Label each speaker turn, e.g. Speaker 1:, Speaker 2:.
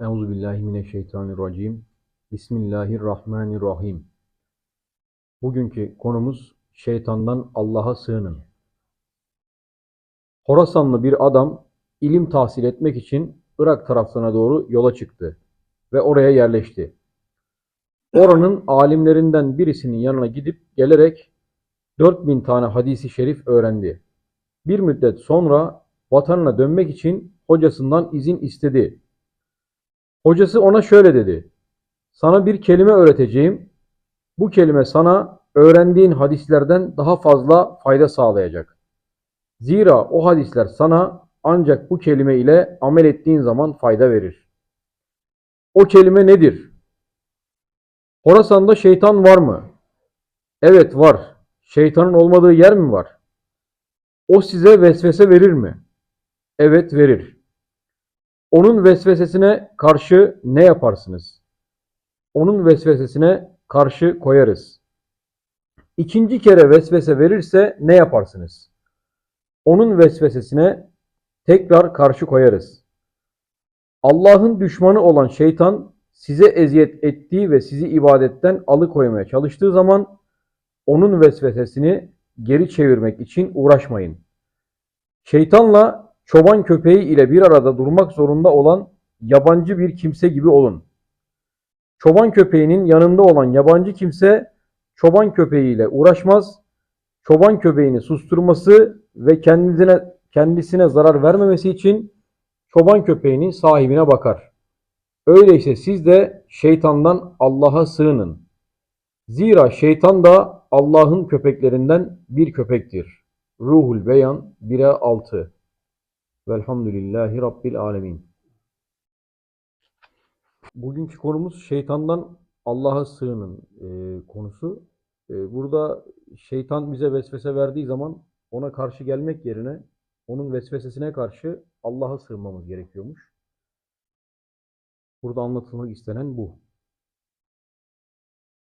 Speaker 1: Euzu billahi mineşşeytanirracim. Bismillahirrahmanirrahim. Bugünkü konumuz şeytandan Allah'a sığının. Horasanlı bir adam ilim tahsil etmek için Irak taraflarına doğru yola çıktı ve oraya yerleşti. Oranın alimlerinden birisinin yanına gidip gelerek 4000 tane hadisi şerif öğrendi. Bir müddet sonra vatanına dönmek için hocasından izin istedi. Hocası ona şöyle dedi. Sana bir kelime öğreteceğim. Bu kelime sana öğrendiğin hadislerden daha fazla fayda sağlayacak. Zira o hadisler sana ancak bu kelime ile amel ettiğin zaman fayda verir. O kelime nedir? Horasan'da şeytan var mı? Evet var. Şeytanın olmadığı yer mi var? O size vesvese verir mi? Evet verir. Onun vesvesesine karşı ne yaparsınız? Onun vesvesesine karşı koyarız. İkinci kere vesvese verirse ne yaparsınız? Onun vesvesesine tekrar karşı koyarız. Allah'ın düşmanı olan şeytan size eziyet ettiği ve sizi ibadetten alıkoymaya çalıştığı zaman onun vesvesesini geri çevirmek için uğraşmayın. Şeytanla çoban köpeği ile bir arada durmak zorunda olan yabancı bir kimse gibi olun. Çoban köpeğinin yanında olan yabancı kimse çoban köpeğiyle uğraşmaz. Çoban köpeğini susturması ve kendisine kendisine zarar vermemesi için çoban köpeğinin sahibine bakar. Öyleyse siz de şeytandan Allah'a sığının. Zira şeytan da Allah'ın köpeklerinden bir köpektir. Ruhul Beyan 1'e 6 Velhamdülillahi Rabbil Alemin. Bugünkü konumuz şeytandan Allah'a sığının e, konusu. E, burada şeytan bize vesvese verdiği zaman ona karşı gelmek yerine onun vesvesesine karşı Allah'a sığınmamız gerekiyormuş. Burada anlatılmak istenen bu.